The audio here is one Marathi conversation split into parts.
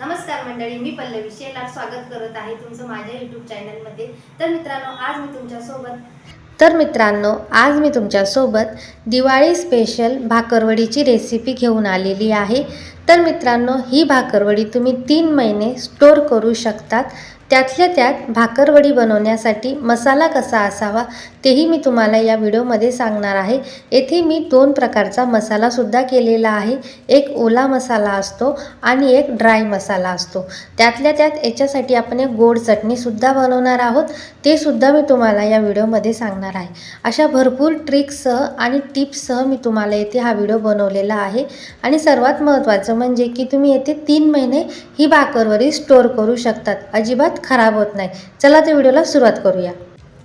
नमस्कार मंडळी मी पल्लवी शेलार स्वागत करत आहे तुमचं माझ्या यूट्यूब चॅनलमध्ये तर मित्रांनो आज मी तुमच्यासोबत तर मित्रांनो आज मी तुमच्यासोबत दिवाळी स्पेशल भाकरवडीची रेसिपी घेऊन आलेली आहे. तर मित्रांनो ही भाकरवडी तुम्ही तीन महिने स्टोर करू शकतात. त्यातल्या त्यात भाकरवडी बनवण्यासाठी मसाला कसा असावा तेही मी तुम्हाला या व्हिडिओमध्ये सांगणार आहे. येथे मी दोन प्रकारचा मसालासुद्धा केलेला आहे. एक ओला मसाला असतो आणि एक ड्राय मसाला असतो. त्यातल्या त्यात याच्यासाठी आपण एक गोड चटणीसुद्धा बनवणार आहोत. ते सुद्धा मी तुम्हाला या व्हिडिओमध्ये सांगणार आहे. अशा भरपूर ट्रिक्ससह आणि टिप्ससह मी तुम्हाला येथे हा व्हिडिओ बनवलेला आहे. आणि सर्वात महत्त्वाचं म्हणजे की तुम्ही येथे तीन महिने ही भाकरवडी स्टोअर करू शकतात. अजिबात खराब होत नाही. चला तर व्हिडिओला सुरुवात करूया.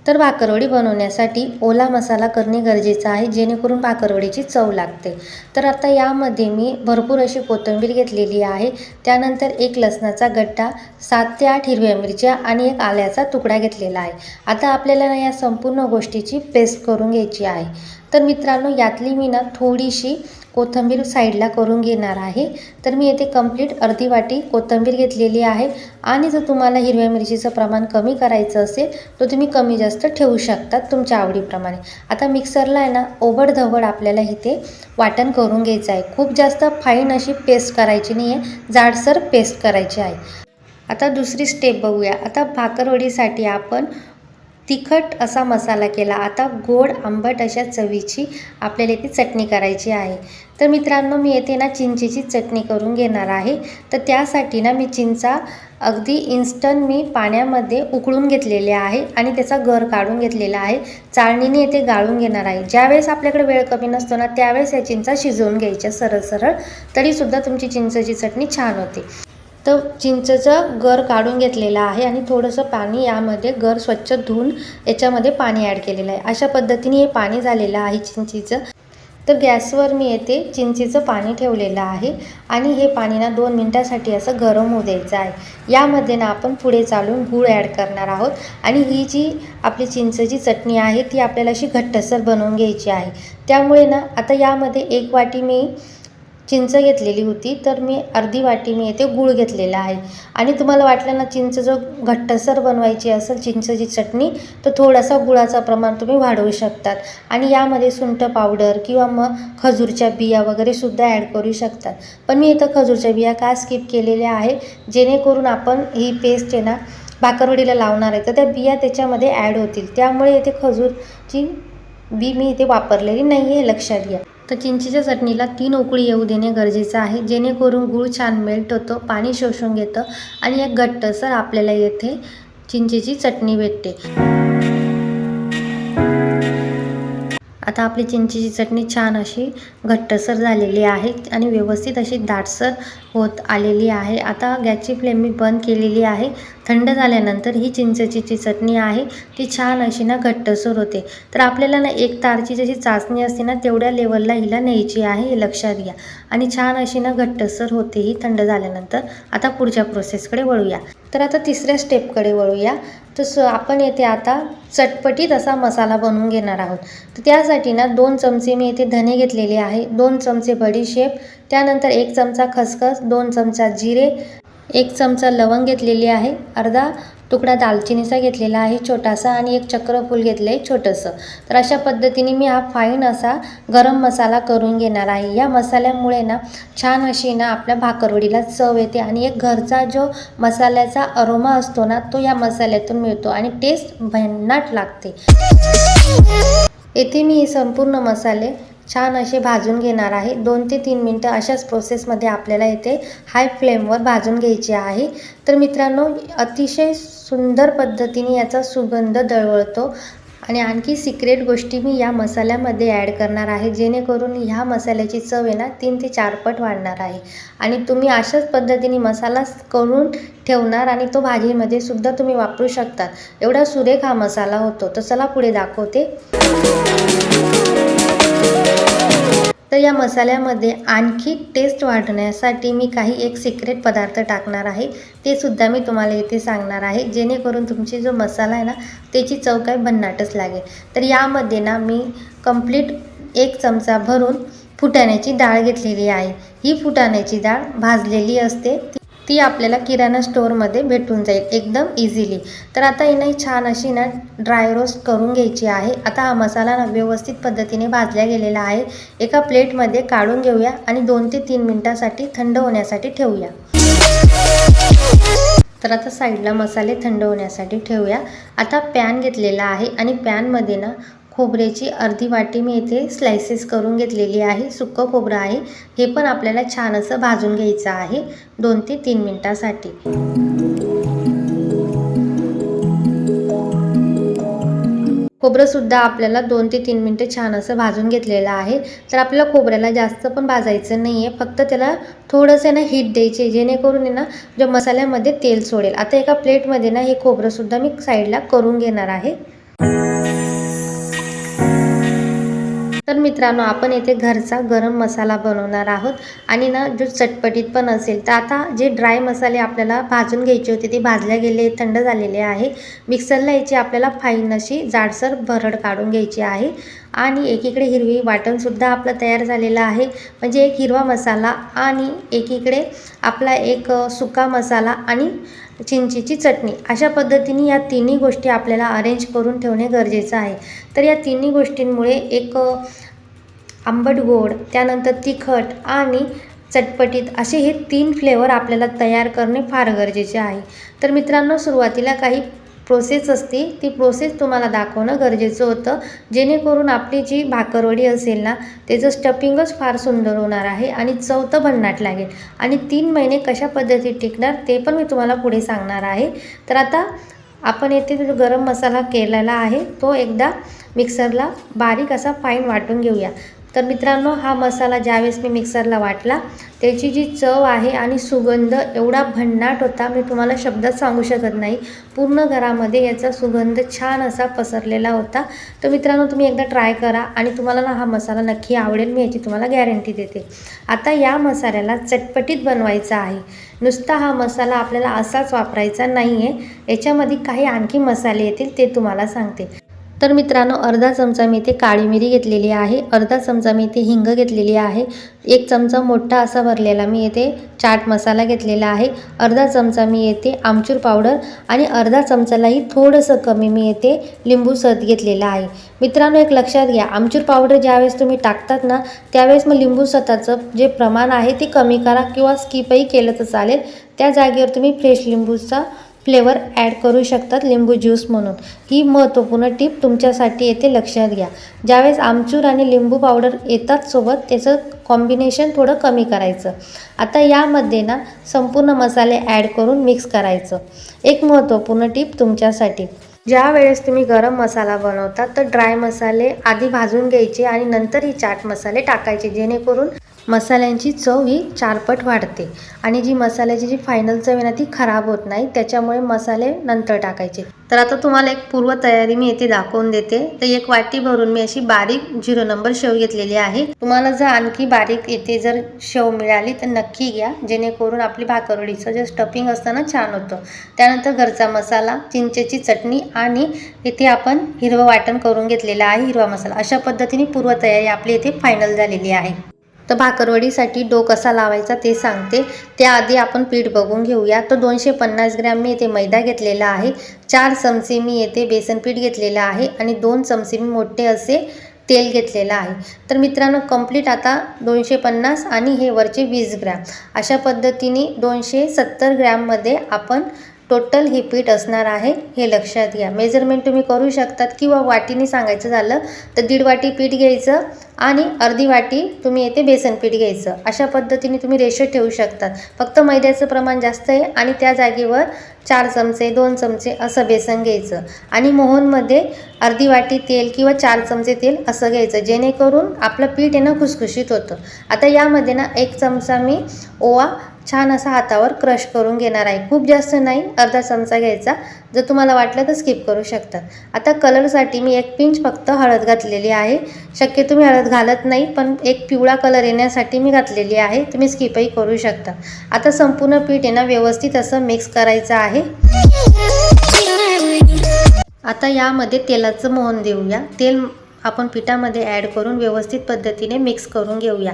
तर भाकरवडी बनवण्यासाठी ओला मसाला करणे गरजेचं आहे जेणेकरून भाकरवडीची चव लागते. तर आता यामध्ये मी भरपूर अशी कोथिंबीर घेतलेली आहे. त्यानंतर एक लसणाचा गड्डा सात ते आठ हिरव्या मिरच्या आणि एक आल्याचा तुकडा घेतलेला आहे. आता आपल्याला ना या संपूर्ण गोष्टीची पेस्ट करून घ्यायची आहे. तर मित्रांनो यातली मी ना थोडीशी कोथिंबीर साईडला करून घेणार आहे. तर मी येथे कंप्लीट अर्धी वाटी कोथिंबीर घेतलेली आहे. आणि जर तुम्हाला हिरव्या मिरचीचं प्रमाण कमी करायचं असेल तर तुम्ही कमी जास्त ठेवू शकतात तुमच्या आवडीप्रमाणे. आता मिक्सरला आहे ना ओबडधवड आपल्याला इथे वाटण करून घ्यायचं आहे. खूप जास्त फाईन अशी पेस्ट करायची नाही आहे जाडसर पेस्ट करायची आहे. आता दुसरी स्टेप बघूया. आता भाकरवडीसाठी आपण तिखट असा मसाला केला. आता गोड आंबट अशा चवीची आपल्याला इथे चटणी करायची आहे. तर मित्रांनो मी येथे ना चिंचेची चटणी करून घेणार आहे. तर त्यासाठी ना मी चिंचा अगदी इन्स्टंट मी पाण्यामध्ये उकळून घेतलेले आहे आणि त्याचा गर काढून घेतलेला आहे. चाळणीने येथे गाळून घेणार आहे. ज्यावेळेस आपल्याकडे वेळ कमी नसतो ना त्यावेळेस या चिंचा शिजवून घ्यायच्या सरळ सरळ तरीसुद्धा तुमची चिंचेची चटणी छान होते. तर चिंचेचं गर काढून घेतलेलं आहे आणि थोडंसं पाणी यामध्ये गर स्वच्छ धुवून याच्यामध्ये पाणी ॲड केलेलं आहे. अशा पद्धतीने हे पाणी झालेलं आहे चिंचेचं. तर गॅसवर मी येथे चिंचेचं पाणी ठेवलेलं आहे आणि हे पाणी ना दोन मिनटासाठी असं गरम होऊ द्यायचं आहे. यामध्ये ना आपण पुढे चालून गूळ ॲड करणार आहोत आणि ही जी आपली चिंचेची चटणी आहे ती आपल्याला अशी घट्टसर बनवून घ्यायची आहे. त्यामुळे ना आता यामध्ये एक वाटी मी चिंच घेतलेली होती तर मी अर्धी वाटी मी येथे गूळ घेतलेला आहे. आणि तुम्हाला वाटलं ना चिंच जो घट्टसर बनवायची असेल चिंचची चटणी तर थोडासा गुळाचं प्रमाण तुम्ही वाढवू शकतात. आणि यामध्ये सुंठ पावडर किंवा मग खजूरच्या बिया वगैरे सुद्धा ॲड करू शकतात. पण मी इथं खजूरच्या बिया का स्किप केलेल्या आहे? जेणेकरून आपण ही पेस्ट आहे ना भाकरवडीला लावणार आहे तर त्या बिया त्याच्यामध्ये ॲड होतील. त्यामुळे इथे खजूरची बी मी इथे वापरलेली नाही आहे लक्षात घ्या. तर चिंचेच्या चटणीला तीन उकळी येऊ देणे गरजेचं आहे. जेणेकरून गूळ छान मेल्ट होतो पाणी शोषून घेतं आणि एक घट्टसर आपल्याला येथे चिंचेची चटणी भेटते. आता आपली चिंचेची चटणी छान अशी घट्टसर झालेली आहे आणि व्यवस्थित अशी दाटसर होत आलेली आहे. आता गॅसची फ्लेम मी बंद केलेली आहे. थंड झाल्यानंतर ही चिंचेची जी चटणी आहे ती छान अशी ना घट्टसर होते. तर आपल्याला ना एक तारची जशी चाचणी असते ना तेवढ्या लेवलला हिला न्यायची आहे हे लक्षात घ्या. आणि छान अशी ना घट्टसर होते ही थंड झाल्यानंतर. आता पुढच्या प्रोसेसकडे वळूया. तर आता तिसऱ्या स्टेपकडे वळूया. तर स आपण येथे आता चटपटीत असा मसाला बनवून घेणार आहोत. तर त्यासाठी ना दोन चमचे मी येथे धने घेतलेले आहे. दोन चमचे बडीशेप त्यानंतर एक चमचा खसखस दोन चमचा जिरे एक चमचा लवंग घेतलेली आहे अर्धा तुकडा दालचिनीचा घेतलेला आहे छोटासा आणि एक चक्रफूल घेतलं आहे छोटंसं. तर अशा पद्धतीने मी हा फाईन असा गरम मसाला करून घेणार आहे. या मसाल्यामुळे ना छान अशी ना आपल्या भाकरवडीला चव येते आणि एक घरचा जो मसाल्याचा अरोमा असतो ना तो या मसाल्यातून मिळतो आणि टेस्ट भन्नाट लागते. येथे मी हे संपूर्ण मसाले छान असे भाजून घेणार आहे. दोन ते तीन मिनटं अशाच प्रोसेसमध्ये आपल्याला इथे हाय फ्लेमवर भाजून घ्यायचे आहे. तर मित्रांनो अतिशय सुंदर पद्धतीने याचा सुगंध दळवळतो. आणि आणखी सिक्रेट गोष्टी मी या मसाल्यामध्ये ॲड करणार आहे. जेणेकरून ह्या मसाल्याची चव आहे ना तीन ते चारपट वाढणार आहे. आणि तुम्ही अशाच पद्धतीने मसाला करून ठेवणार आणि तो भाजीमध्ये सुद्धा तुम्ही वापरू शकतात एवढा सुरेख हा मसाला होतो. तर चला पुढे दाखवते. तर या मसाल्यामध्ये आणखी टेस्ट वाढण्यासाठी मी काही एक सिक्रेट पदार्थ टाकणार आहे. ते सुद्धा मी तुम्हाला इथे सांगणार आहे. जेणेकरून तुमची जो मसाला आहे ना त्याची चव काय भन्नाटच लागेल. तर यामध्ये ना मी कंप्लीट एक चमचा भरून फुटाण्याची डाळ घेतलेली आहे. ही फुटाण्याची डाळ भाजलेली असते. ती आपल्याला किराणा स्टोअरमध्ये भेटून जाईल एकदम इझिली तर आता ही नाही छान अशी ना ड्राय रोस्ट करून घ्यायची आहे. आता हा मसाला ना व्यवस्थित पद्धतीने भाजला गेलेला आहे. एका प्लेटमध्ये काढून घेऊया आणि दोन ते तीन मिनटासाठी थंड होण्यासाठी ठेवूया. तर आता साईडला मसाले थंड होण्यासाठी ठेवूया. आता पॅन घेतलेला आहे आणि पॅनमध्ये ना खोबऱ्याची अर्धी वाटी मी इथे स्लायसेस करून घेतलेली आहे. सुक्कं खोबरं आहे. हे पण आपल्याला छान असं भाजून घ्यायचं आहे. दोन ते तीन मिनटासाठी. खोबरंसुद्धा आपल्याला दोन ते तीन मिनटं छान असं भाजून घेतलेलं आहे. तर आपल्याला खोबऱ्याला जास्त पण भाजायचं नाही आहे फक्त त्याला थोडंसं ना हीट द्यायचे जेणेकरून आहे ना जे मसाल्यामध्ये तेल सोडेल. आता एका प्लेटमध्ये ना हे खोबरंसुद्धा मी साईडला करून घेणार आहे. तर मित्रांनो आपण येथे घरचा गरम मसाला बनवणार आहोत. आणि ना जो चटपटीत पण असेल तर आता जे ड्राय मसाले आपल्याला भाजून घ्यायचे होते ते भाजल्या गेले थंड झालेले आहे. मिक्सरला याची आपल्याला फाईन अशी जाडसर भरड काढून घ्यायची आहे. आणि एकीकडे हिरवी वाटणसुद्धा आपलं तयार झालेलं आहे. म्हणजे एक हिरवा मसाला आणि एकीकडे आपला एक सुका मसाला आणि चिंचेची चटणी. अशा पद्धतीने या तिन्ही गोष्टी आपल्याला अरेंज करून ठेवणे गरजेचं आहे. तर या तिन्ही गोष्टींमुळे एक आंबट गोड त्यानंतर तिखट आणि चटपटीत असे हे तीन फ्लेवर आपल्याला तयार करणे फार गरजेचे आहे. तर मित्रांनो सुरुवातीला काही प्रोसेस असते ती प्रोसेस तुम्हाला दाखवणं गरजेचं होतं. जेणेकरून आपली जी भाकरवडी असेल ना त्याचं स्टफिंगच फार सुंदर होणार आहे आणि चौथं भन्नाट लागेल. आणि तीन महिने कशा पद्धतीत टिकणार ते पण मी तुम्हाला पुढे सांगणार आहे. तर आता आपण येथे जो गरम मसाला केलेला आहे तो एकदा मिक्सरला बारीक असा फाईन वाटून घेऊया. तर मित्रांनो हा मसाला ज्यावेळेस मी मिक्सरला वाटला त्याची जी चव आहे आणि सुगंध एवढा भन्नाट होता मी तुम्हाला शब्दात सांगू शकत नाही. पूर्ण घरामध्ये याचा सुगंध छान असा पसरलेला होता. तर मित्रांनो तुम्ही एकदा ट्राय करा आणि तुम्हाला ना हा मसाला नक्की आवडेल मी याची तुम्हाला गॅरंटी देते. आता या मसाल्याला चटपटीत बनवायचा आहे. नुसता हा मसाला आपल्याला असाच वापरायचा नाही आहे याच्यामध्ये काही आणखी मसाले येतील ते तुम्हाला सांगते. तर मित्रांनो अर्धा चमचा मी इथे काळी मिरी घेतलेली आहे. अर्धा चमचा मी इथे हिंग घेतलेली आहे. एक चमचा मोठा असा भरलेला मी येथे चाट मसाला घेतलेला आहे. अर्धा चमचा मी येथे आमचूर पावडर आणि अर्धा चमचालाही थोडंसं कमी मी येथे लिंबू सत घेतलेला आहे. मित्रांनो एक लक्षात घ्या आमचूर पावडर ज्यावेळेस तुम्ही टाकतात ना त्यावेळेस मग लिंबू सताचं जे प्रमाण आहे ते कमी करा किंवा स्किपही केलं तर चालेल. त्या जागेवर तुम्ही फ्रेश लिंबूचा फ्लेवर ॲड करू शकतात लिंबू ज्यूस म्हणून. ही महत्त्वपूर्ण टीप तुमच्यासाठी येते लक्षात घ्या. ज्यावेळेस आमचूर आणि लिंबू पावडर येतात सोबत त्याचं कॉम्बिनेशन थोडं कमी करायचं. आता यामध्ये ना संपूर्ण मसाले ॲड करून मिक्स करायचं. एक महत्त्वपूर्ण टीप तुमच्यासाठी. ज्या वेळेस तुम्ही गरम मसाला बनवता तर ड्राय मसाले आधी भाजून घ्यायचे आणि नंतर ही चाट मसाले टाकायचे जेणेकरून मसाल्यांची चव ही चारपट वाढते. आणि जी मसाल्याची जी फायनल चव आहे ना ती खराब होत नाही. त्याच्यामुळे मसाले नंतर टाकायचे. तर आता तुम्हाला एक पूर्व तयारी मी येथे दाखवून देते. तर एक वाटी भरून मी अशी बारीक झिरो नंबर शेव घेतलेली आहे. तुम्हाला जर आणखी बारीक येथे जर शेव मिळाली तर नक्की घ्या. जेणेकरून आपली भाकरवडीचं जे स्टफिंग असतं ना छान होतं. त्यानंतर घरचा मसाला चिंचेची चटणी आणि इथे आपण हिरवं वाटण करून घेतलेलं आहे हिरवा मसाला. अशा पद्धतीने पूर्वतयारी आपली इथे फायनल झालेली आहे. तर भाकरवडीसाठी डो कसा लावायचा ते सांगते. त्याआधी आपण पीठ बघून घेऊया. तर दोनशे पन्नास ग्रॅम मी येथे मैदा घेतलेला आहे. चार चमचे मी येथे बेसन पीठ घेतलेलं आहे आणि दोन चमचे मी मोठे असे तेल घेतलेलं आहे. तर मित्रांनो कंप्लीट आता दोनशे पन्नास आणि हे वरचे वीस ग्रॅम. अशा पद्धतीने दोनशे सत्तर ग्रॅममध्ये आपण टोटल हे पीठ असणार आहे हे लक्षात घ्या. मेजरमेंट तुम्ही करू शकतात किंवा वाटीने सांगायचं झालं तर दीड वाटी पीठ घ्यायचं आणि अर्धी वाटी तुम्ही येथे बेसन पीठ घ्यायचं. अशा पद्धतीने तुम्ही रेशो ठेवू शकतात. फक्त मैद्याचं प्रमाण जास्त आहे आणि त्या जागेवर चार चमचे दोन चमचे असं बेसन घ्यायचं आणि मोहनमध्ये अर्धी वाटी तेल किंवा चार चमचे तेल असं घ्यायचं जेणेकरून आपलं पीठ आहे ना खुसखुशीत होतं. आता यामध्ये ना एक चमचा मी ओवा छान असा हातावर क्रश करून घेणार आहे. खूप जास्त नाही अर्धा चमचा घ्यायचा. जर तुम्हाला वाटलं तर स्किप करू शकतात आता कलरसाठी मी एक पिंच फक्त हळद घातलेली आहे. शक्य तुम्ही हळद घालत नाही पण एक पिवळा कलर येण्यासाठी मी घातलेली आहे. तुम्ही स्किपही करू शकता. आता संपूर्ण पीठ आहे ना व्यवस्थित असं मिक्स करायचं आहे. आता यामध्ये तेलाचं मोहन देऊया. तेल आपण पिठामध्ये ॲड करून व्यवस्थित पद्धतीने मिक्स करून घेऊया.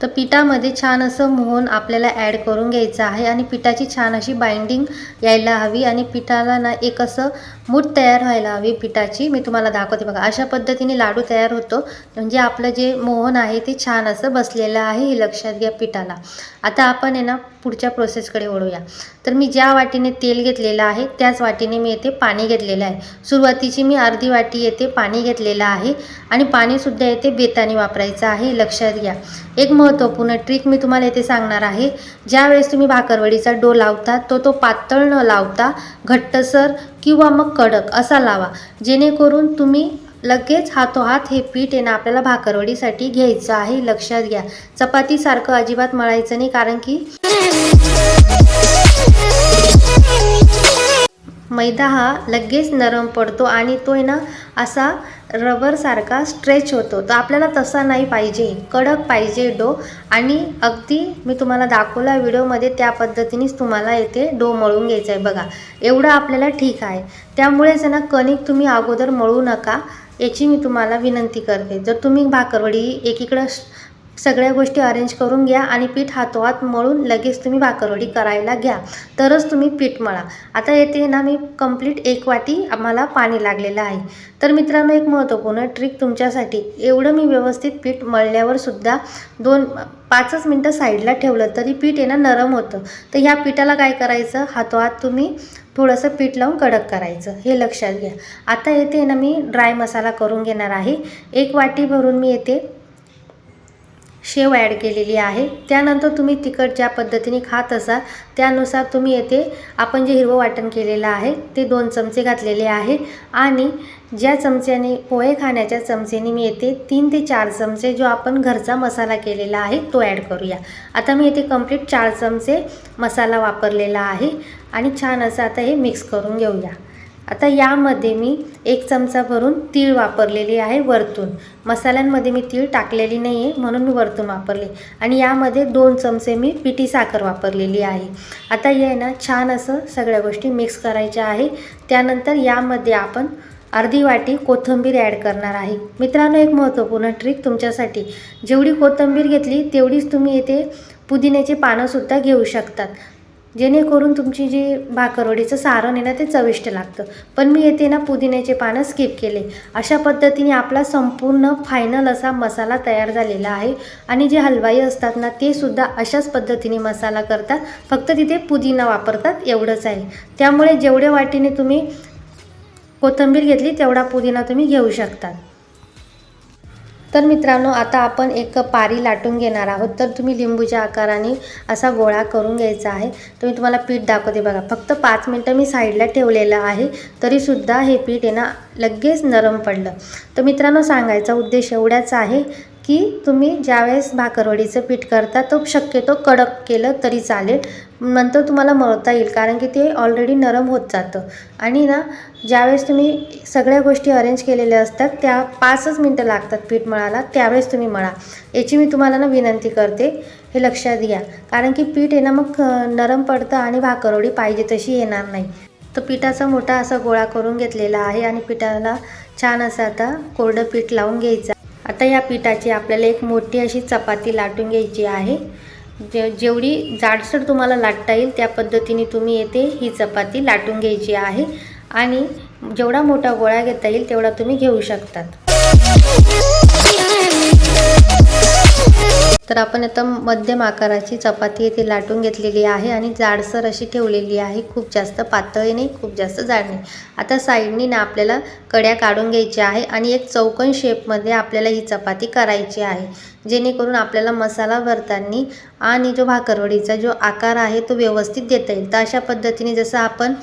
तर पिठामध्ये छान असं मोहन आपल्याला ॲड करून घ्यायचं आहे आणि पिठाची छान अशी बाइंडिंग यायला हवी आणि पिठाला ना एक असं मूठ तयार व्हायला हवी पिठाची. मी तुम्हाला दाखवते बघा. अशा पद्धतीने लाडू तयार होतो. म्हणजे आपलं जे मोहन आहे ते छान असं बसलेलं आहे हे लक्षात घ्या पिठाला. आता आपण आहे ना पुढच्या प्रोसेसकडे वळूया. तर मी ज्या वाटीने तेल घेतलेलं आहे त्याच वाटीने मी येथे पाणी घेतलेलं आहे. सुरुवातीची मी अर्धी वाटी येथे पाणी घेतलेलं आहे आणि पाणीसुद्धा येथे बेताने वापरायचं आहे लक्षात घ्या. एक महत्त्वपूर्ण ट्रिक मी तुम्हाला येथे सांगणार आहे. ज्यावेळेस तुम्ही भाकरवडीचा डो लावता तो तो पातळ न लावता घट्टसर किंवा मग कडक असा लावा. जेणेकरून तुम्ही लगेच हातोहात हे पीठ आहे ना आपल्याला भाकरवडीसाठी घ्यायचं आहे. लक्षात घ्या. चपातीसारखं अजिबात मळायचं नाही कारण की मैदा हा लगेच नरम पडतो आणि तो आहे ना असा रबरसारखा स्ट्रेच होतो. तर आपल्याला तसा नाही पाहिजे. कडक पाहिजे डो. आणि अगदी मी तुम्हाला दाखवला व्हिडिओमध्ये त्या पद्धतीनेच तुम्हाला येथे डो मळून घ्यायचा आहे. बघा एवढं आपल्याला ठीक आहे. त्यामुळेच आहे ना कणिक तुम्ही अगोदर मळू नका. याची मी तुम्हाला विनंती करते. जर तुम्ही भाकरवडी एकीकडं सगळ्या गोष्टी अरेंज करून घ्या आणि पीठ हातोहात मळून लगेच तुम्ही भाकरवडी करायला घ्या. तरच तुम्ही पीठ मळा. आता येते ना मी कंप्लीट एक वाटी आम्हाला पाणी लागलेलं आहे. तर मित्रांनो एक महत्त्वपूर्ण ट्रिक तुमच्यासाठी. एवढं मी व्यवस्थित पीठ मळल्यावर सुद्धा दोन पाचच मिनटं साईडला ठेवलं तरी पीठ आहे ना नरम होतं. तर ह्या पिठाला काय करायचं? हातोहात तुम्ही थोडंसं पीठ लावून कडक करायचं. हे लक्षात घ्या. आता येते ना मी ड्राय मसाला करून घेणार आहे. एक वाटी भरून मी येते शेव ॲड केलेली आहे. त्यानंतर तुम्ही तिखट ज्या पद्धतीने खात असाल त्यानुसार तुम्ही येथे आपण जे हिरवं वाटण केलेलं आहे ते दोन चमचे घातलेले आहे. आणि ज्या चमच्याने पोहे खाण्याच्या चमचेने मी येते तीन ते चार चमचे जो आपण घरचा मसाला केलेला आहे तो ॲड करूया. आता मी येथे कंप्लीट चार चमचे मसाला वापरलेला आहे आणि छान असं आता हे मिक्स करून घेऊया. आता यामध्ये मी एक चमचा भरून तीळ वापरलेली आहे वरतून. मसाल्यांमध्ये मी तीळ टाकलेली नाही आहे म्हणून मी वरतून वापरले. आणि यामध्ये दोन चमचे मी पिठी साखर वापरलेली आहे. आता हे ना छान असं सगळ्या गोष्टी मिक्स करायच्या आहे. त्यानंतर यामध्ये आपण अर्धी वाटी कोथिंबीर ॲड करणार आहे. मित्रांनो एक महत्त्वपूर्ण ट्रिक तुमच्यासाठी. जेवढी कोथिंबीर घेतली तेवढीच तुम्ही येथे पुदिन्याची पानंसुद्धा घेऊ शकतात. जेणेकरून तुमची जी भाकरवडीचं सारण आहे ना ते चविष्ट लागतं. पण मी येते ना पुदिन्याचे पानं स्किप केले. अशा पद्धतीने आपला संपूर्ण फायनल असा मसाला तयार झालेला आहे. आणि जे हलवाई असतात ना ते सुद्धा अशाच पद्धतीने मसाला करतात. फक्त तिथे पुदिना वापरतात एवढंच आहे. त्यामुळे जेवढ्या वाटीने तुम्ही कोथिंबीर घेतली तेवढा पुदिना तुम्ही घेऊ शकतात तर मित्रांनो आता आपण एक पारी लाटून घेणार आहोत. तर तुम्ही लिंबूच्या आकाराने असा गोळा करून घ्यायचा आहे. तर मी तुम्हाला पीठ दाखवते बघा. फक्त पाच मिनटं मी साईडला ठेवलेलं आहे. तरीसुद्धा हे पीठ आहे ना लगेच नरम पडलं. तर मित्रांनो सांगायचा उद्देश एवढाच आहे की तुम्ही ज्यावेळेस भाकरवडीचं पीठ करता तो शक्यतो कडक केलं तरी चालेल. नंतर तुम्हाला मळता येईल कारण की ते ऑलरेडी नरम होत जातं. आणि ना ज्यावेळेस तुम्ही सगळ्या गोष्टी अरेंज केलेल्या असतात त्या पाचच मिनटं लागतात पीठ मळायला त्यावेळेस तुम्ही मळा. याची मी तुम्हाला ना विनंती करते हे लक्षात घ्या. कारण की पीठ आहे ना मग नरम पडतं आणि भाकरवडी पाहिजे तशी येणार नाही. तर पिठाचा मोठा असा गोळा करून घेतलेला आहे आणि पिठाला छान असं आता कोरडं पीठ लावून घ्यायचं आता या पिठाची आपल्याला एक मोठी अशी चपाती लाटून घ्यायची आहे. जे जेवढी जाडसर तुम्हाला लाटता येईल त्या पद्धतीने तुम्ही येथे ही चपाती लाटून घ्यायची आहे. आणि जेवढा मोठा गोळा घेता येईल तेवढा तुम्ही घेऊ शकतात. तर आपण आता मध्यम आकाराची चपाती येथे लाटून घेतलेली आहे आणि जाडसर अशी ठेवलेली आहे. खूप जास्त पातळी नाही खूप जास्त जाड नाही. आता साईडनी ना आपल्याला कड्या काढून घ्यायच्या आहे आणि एक चौकन शेपमध्ये आपल्याला ही चपाती करायची आहे. जेणेकरून आपल्याला मसाला भरताना आणि जो भाकरवडीचा जो आकार आहे तो व्यवस्थित देता येईल. तर अशा पद्धतीने जसं आपण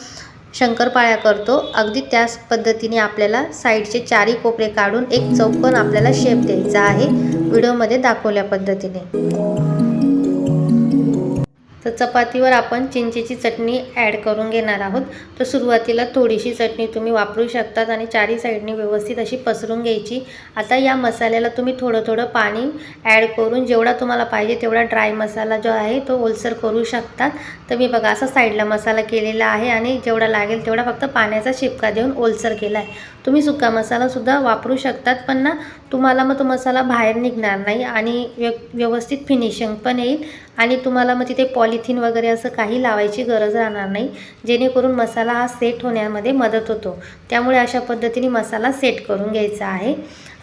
शंकरपाळ्या करतो. अगदी त्याच पद्धतीने आपल्याला साईडचे चारी कोपरे काढून एक चौकन आपल्याला शेप द्यायचा आहे. व्हिडिओमध्ये दाखवल्या पद्धतीने. तर चपातीवर आपण चिंचेची चटणी ॲड करून घेणार आहोत. तर सुरुवातीला थोडीशी चटणी तुम्ही वापरू शकतात आणि चारी साईडनी व्यवस्थित अशी पसरून घ्यायची. आता या मसाल्याला तुम्ही थोडं थोडं पाणी ॲड करून जेवढा तुम्हाला पाहिजे तेवढा ड्राय मसाला जो आहे तो ओलसर करू शकतात. तर मी बघा असा साईडला मसाला केलेला आहे आणि जेवढा लागेल तेवढा फक्त पाण्याचा शिपका देऊन ओलसर केला आहे तुम्ही सुका मसालासुद्धा वापरू शकतात पण ना तुम्हाला मग तो मसाला बाहेर निघणार नाही आणि व्य व्यवस्थित फिनिशिंग पण येईल. आणि तुम्हाला मग तिथे पॉलिथिन वगैरे असं काही लावायची गरज राहणार नाही जेणेकरून मसाला हा सेट होण्यामध्ये मदत होतो. त्यामुळे अशा पद्धतीने मसाला सेट करून घ्यायचा आहे.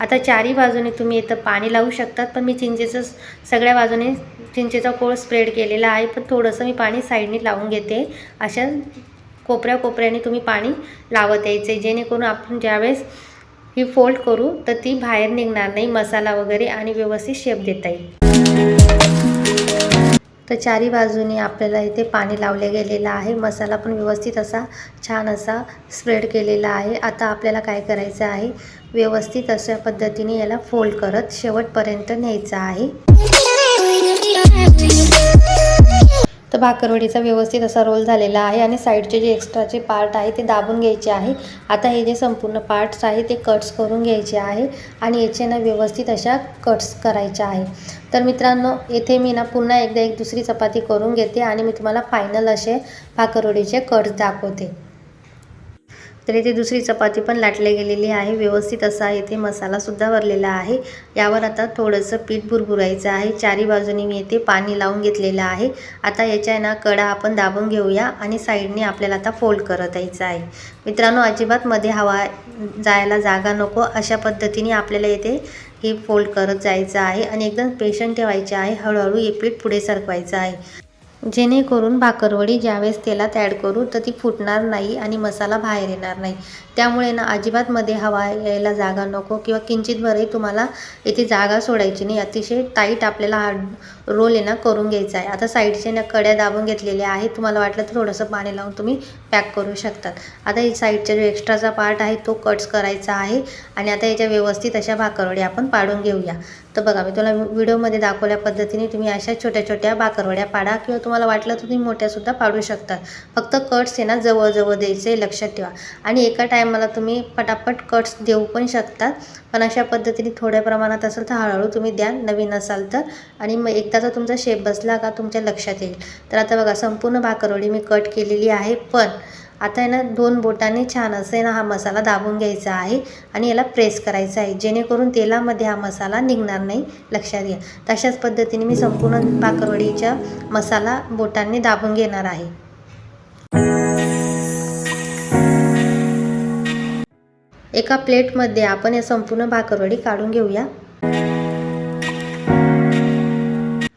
आता चारी बाजूने तुम्ही इथं पाणी लावू शकतात पण मी चिंचेचं सगळ्या बाजूने चिंचेचा कोळ स्प्रेड केलेला आहे. पण थोडंसं मी पाणी साईडने लावून घेते. अशा कोपऱ्या कोपऱ्याने तुम्ही पाणी लावत यायचे जेणेकरून आपण ज्यावेळेस ही फोल्ड करू तर ती बाहेर निघणार नाही मसाला वगैरे आणि व्यवस्थित शेप देता येईल. तर चारी बाजूनी आपल्याला इथे पाणी लावले गेलेलं आहे. मसाला पण व्यवस्थित असा छान असा स्प्रेड केलेला आहे. आता आपल्याला काय करायचं आहे? व्यवस्थित अशा पद्धतीने याला फोल्ड करत शेवटपर्यंत न्यायचं आहे. तर भाकरवडीचा व्यवस्थित असा रोल झालेला आहे आणि साईडचे जे एक्स्ट्राचे पार्ट आहे ते दाबून घ्यायचे आहे. आता हे जे संपूर्ण पार्ट्स आहे ते कट्स करून घ्यायचे आहे आणि याचे ना व्यवस्थित अशा कट्स करायच्या आहे. तर मित्रांनो येथे मी ना पुन्हा एकदा एक दुसरी चपाती करून घेते आणि मी तुम्हाला फायनल असे भाकरवडीचे कट्स दाखवते. तर इथे दुसरी चपाती पण लाटली गेलेली आहे. व्यवस्थित असा इथे मसालासुद्धा भरलेला आहे. यावर आता थोडंसं पीठ भुरभुरायचं आहे. चारी बाजूनी मी इथे पाणी लावून घेतलेलं आहे. आता याच्या ना कडा आपण दाबून घेऊया आणि साईडने आपल्याला आता फोल्ड करत यायचं आहे. मित्रांनो अजिबात मध्ये हवा जायला जागा नको. अशा पद्धतीने आपल्याला इथे हे फोल्ड करत जायचं आहे आणि एकदम पेशंट ठेवायचे आहे. हळूहळू हे पीठ पुढे सरकवायचं आहे. जेणेकरून भाकरवडी ज्यावेळेस तेलात ॲड करू तर ती फुटणार नाही आणि मसाला बाहेर येणार नाही. त्यामुळे ना अजिबातमध्ये हवा यायला जागा नको किंवा किंचितभरही तुम्हाला इथे जागा सोडायची नाही. अतिशय टाईट आपल्याला हा रोल आहे ना करून घ्यायचा आहे. आता साईडचे ना कड्या दाबून घेतलेल्या आहेत. तुम्हाला वाटलं तर थोडंसं पाणी लावून तुम्ही पॅक करू शकतात. आता ही साईडचा जो एक्स्ट्राचा पार्ट आहे तो कट्स करायचा आहे आणि आता याच्या व्यवस्थित अशा भाकरवड्या आपण पाडून घेऊया. तर बघा मी तुला व्हिडिओमध्ये दाखवल्या पद्धतीने तुम्ही अशा छोट्या छोट्या भाकरवड्या पाडा किंवा तुम्हाला वाटलं तर तुम्ही मोठ्यासुद्धा पाडू शकतात फक्त कट्स आहे ना जवळजवळ द्यायचे लक्षात ठेवा. आणि एका टायमाला तुम्ही पटापट कट्स देऊ पण शकतात. पण अशा पद्धतीने थोड्या प्रमाणात असेल तर हळूहळू तुम्ही द्या नवीन असाल तर. आणि मग एकदाचा तुमचा शेप बसला का तुमच्या लक्षात येईल. तर आता बघा संपूर्ण भाकरवडी मी कट केलेली आहे. पण आता आहे ना दोन बोटांनी छान असे ना हा मसाला दाबून घ्यायचा आहे. आणि याला प्रेस करायचा आहे. जेणेकरून तेलामध्ये हा मसाला निघणार नाही. लक्षात घ्या. तशाच पद्धतीने मी संपूर्ण भाकरवडीचा मसाला बोटांनी दाबून घेणार आहे. एका प्लेटमध्ये आपण या संपूर्ण भाकरवडी काढून घेऊया.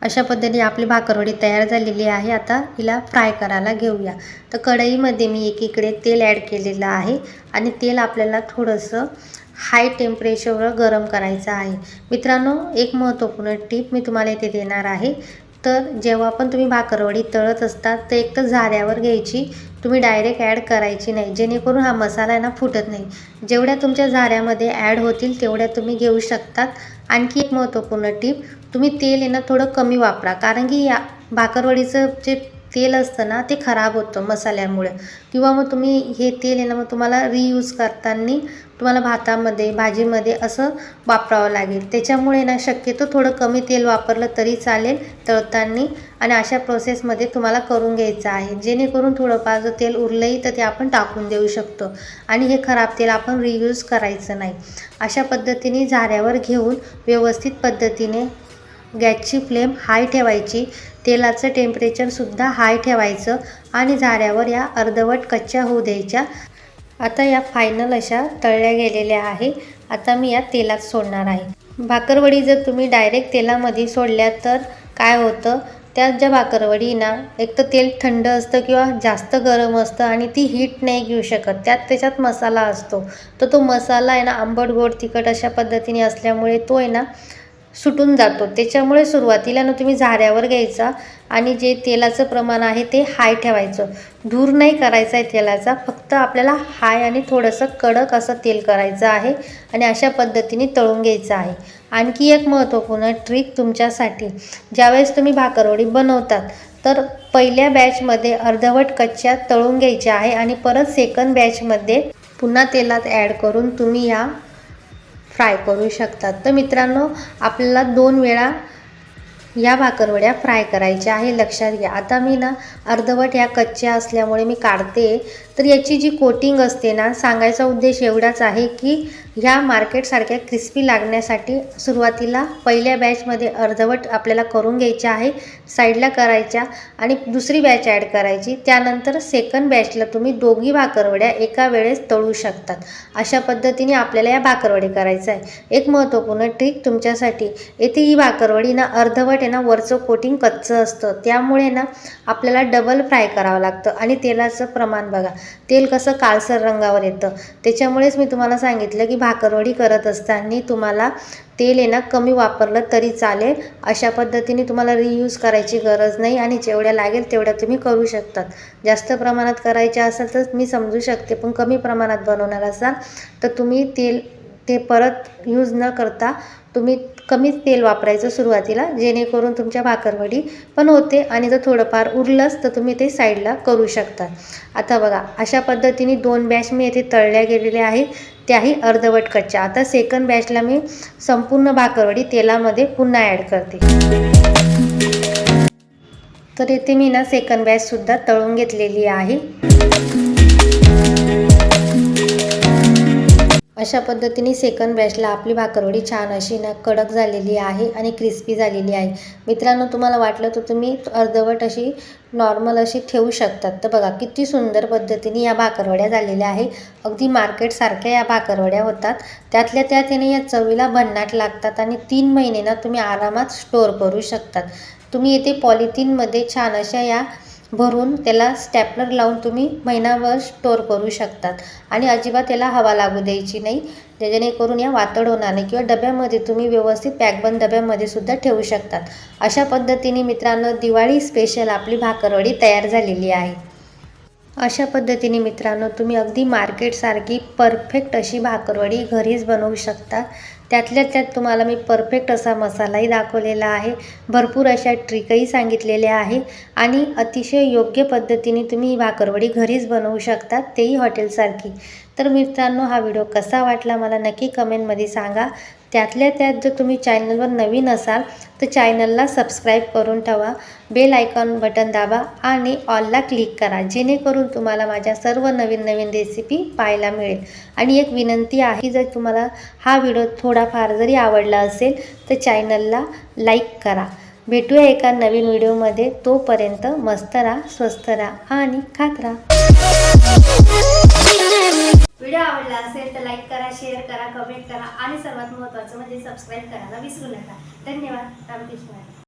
अशा पद्धतीने आपली भाकरवडी तयार झालेली आहे. आता हिला फ्राय करायला घेऊया. तर कढईमध्ये मी एकीकडे तेल ॲड केलेलं आहे आणि तेल आपल्याला थोडंसं हाय टेम्परेचरवर गरम करायचं आहे. मित्रांनो एक महत्त्वपूर्ण टीप मी तुम्हाला इथे देणार आहे. तर जेव्हा पण तुम्ही भाकरवडी तळत असतात तर एक तर झाऱ्यावर घ्यायची तुम्ही डायरेक्ट ॲड करायची नाही. जेणेकरून हा मसाला आहे ना फुटत नाही. जेवढ्या तुमच्या झाऱ्यामध्ये ॲड होतील तेवढ्या तुम्ही घेऊ शकतात. आणखी एक महत्त्वपूर्ण टीप तुम्ही तेल आहे ना थोडं कमी वापरा. कारण की या भाकरवडीचं जे तेल असतं ना ते खराब होतं मसाल्यामुळे. किंवा मग तुम्ही हे तेल आहे ना मग तुम्हाला रियूज करताना तुम्हाला भातामध्ये भाजीमध्ये असं वापरावं लागेल. त्याच्यामुळे ना शक्यतो थोडं कमी तेल वापरलं तरी चालेल तळताना आणि अशा प्रोसेसमध्ये तुम्हाला करून घ्यायचं आहे. जेणेकरून थोडंफार जर तेल उरलंही तर ते आपण टाकून देऊ शकतो. आणि हे खराब तेल आपण रियूज करायचं नाही. अशा पद्धतीने झाऱ्यावर घेऊन व्यवस्थित पद्धतीने गॅसची फ्लेम हाय ठेवायची. तेलाचं टेम्परेचरसुद्धा हाय ठेवायचं आणि झाऱ्यावर या अर्धवट कच्च्या होऊ द्यायच्या. आता या फायनल अशा तळल्या गेलेल्या आहे. आता मी या तेलात सोडणार आहे. भाकरवडी जर तुम्ही डायरेक्ट तेलामध्ये सोडल्या तर काय होतं? त्या ज्या भाकरवडी ना एक तर तेल थंड असतं किंवा जास्त गरम असतं आणि ती हीट नाही घेऊ शकत. त्यात त्याच्यात मसाला असतो. तर तो मसाला आहे ना आंबट गोड तिखट अशा पद्धतीने असल्यामुळे तो आहे ना सुटून जातो. त्याच्यामुळे सुरुवातीला ना तुम्ही झाऱ्यावर घ्यायचा आणि जे तेलाचं प्रमाण आहे ते हाय ठेवायचं. धूर नाही करायचा आहे तेलाचा फक्त आपल्याला हाय आणि थोडंसं कडक असं तेल करायचं आहे आणि अशा पद्धतीने तळून घ्यायचं आहे. आणखी एक महत्त्वपूर्ण ट्रिक तुमच्यासाठी ज्यावेळेस तुम्ही भाकरवडी बनवतात तर पहिल्या बॅचमध्ये अर्धवट कच्च्या तळून घ्यायच्या आहे आणि परत सेकंड बॅचमध्ये पुन्हा तेलात ॲड करून तुम्ही या फ्राय करू शकतात. तर मित्रांनो आपल्याला दोन वेळा या भाकरवड्या फ्राय करायच्या आहे लक्षात घ्या. आता मी ना अर्धवट ह्या कच्च्या असल्यामुळे मी काढते. तर याची जी कोटिंग असते ना सांगायचा उद्देश एवढाच आहे की ह्या मार्केटसारख्या क्रिस्पी लागण्यासाठी सुरुवातीला पहिल्या बॅचमध्ये अर्धवट आपल्याला करून घ्यायच्या आहे साईडला करायच्या आणि दुसरी बॅच ॲड करायची. त्यानंतर सेकंड बॅचला तुम्ही दोघी भाकरवड्या एका वेळेस तळू शकतात. अशा पद्धतीने आपल्याला या भाकरवडी करायचं आहे एक महत्त्वपूर्ण ट्रिक तुमच्यासाठी येथे ही भाकरवडी ना अर्धवट आहे ना वरचं कोटिंग कच्चं असतं. त्यामुळे ना आपल्याला डबल फ्राय करावं लागतं. आणि तेलाचं प्रमाण बघा. तेल कसं काळसर रंगावर येतं. त्याच्यामुळेच मी तुम्हाला सांगितलं की भाकरवडी करत असताना तुम्हाला तेल आहे ना कमी वापरलं तरी चालेल. अशा पद्धतीने तुम्हाला रियूज करायची गरज नाही आणि जेवढ्या लागेल तेवढ्या तुम्ही करू शकतात. जास्त प्रमाणात करायचे असेल तर मी समजू शकते पण कमी प्रमाणात बनवणार असाल तर तुम्ही तेल ते परत यूज न करता तुम्ही कमीच तेल वापरायचं सुरुवातीला जेणेकरून तुमच्या भाकरवडी पण होते आणि जर थोडंफार उरलंच तर तुम्ही ते साईडला करू शकता. आता बघा अशा पद्धतीने दोन बॅच मी येथे तळल्या गेलेल्या आहे त्याही अर्धवट कच्च्या. आता सेकंड बॅचला मी संपूर्ण भाकरवडी तेलामध्ये पुन्हा ॲड करते. तर येथे मी ना सेकंड बॅचसुद्धा तळून घेतलेली आहे. अशा पद्धतीने सेकंड बॅचला आपली भाकरवडी छान अशी ना कडक झालेली आहे आणि क्रिस्पी झालेली आहे. मित्रांनो तुम्हाला वाटलं तर तुम्ही अर्धवट अशी नॉर्मल अशी ठेवू शकतात. तर बघा किती सुंदर पद्धतीने या भाकरवड्या झालेल्या आहे. अगदी मार्केटसारख्या या भाकरवड्या होतात. त्यातल्या त्यात याने या चवीला भन्नाट लागतात आणि तीन महिने ना तुम्ही आरामात स्टोअर करू शकतात. तुम्ही येथे पॉलिथिनमध्ये छान अशा या भरून त्याला स्टॅपलर लावून तुम्ही महिनाभर स्टोअर करू शकतात. आणि अजिबात त्याला हवा लागू द्यायची नाही. जेणेकरून या वातड होणार नाही किंवा डब्यामध्ये तुम्ही व्यवस्थित पॅकबंद डब्यामध्ये सुद्धा ठेवू शकतात. अशा पद्धतीने मित्रांनो दिवाळी स्पेशल आपली भाकरवडी तयार झालेली आहे. अशा पद्धतीने मित्रांनो तुम्ही अगदी मार्केटसारखी परफेक्ट अशी भाकरवडी घरीच बनवू शकता. त्यातल्या त्यात तुम्हाला मी परफेक्ट असा मसालाही दाखवलेला आहे. भरपूर अशा ट्रिकही सांगितलेल्या आहे. आणि अतिशय योग्य पद्धतीने तुम्ही ही भाकरवडी घरीच बनवू शकता तेही हॉटेलसारखी तर मित्रांनो हा व्हिडिओ कसा वाटला मला नक्की कमेंटमध्ये सांगा. त्यातल्या त्यात जर तुम्ही चॅनलवर नवीन असाल तर चॅनलला सबस्क्राईब करून ठेवा बेल आयकॉन बटन दाबा आणि ऑलला क्लिक करा जेणेकरून तुम्हाला माझ्या सर्व नवीन नवीन रेसिपी पाहायला मिळेल. आणि एक विनंती आहे की जर तुम्हाला हा व्हिडिओ थोडाफार जरी आवडला असेल तर चॅनलला लाईक करा. भेटूया एका नवीन व्हिडिओमध्ये. तोपर्यंत मस्त राहा स्वस्त राहा आणि खात राहा. व्हिडिओ आवडला असेल तर लाईक करा शेअर करा कमेंट करा आणि सर्वात महत्त्वाचं म्हणजे सबस्क्राईब करायला विसरू नका. धन्यवाद. रामकृष्ण.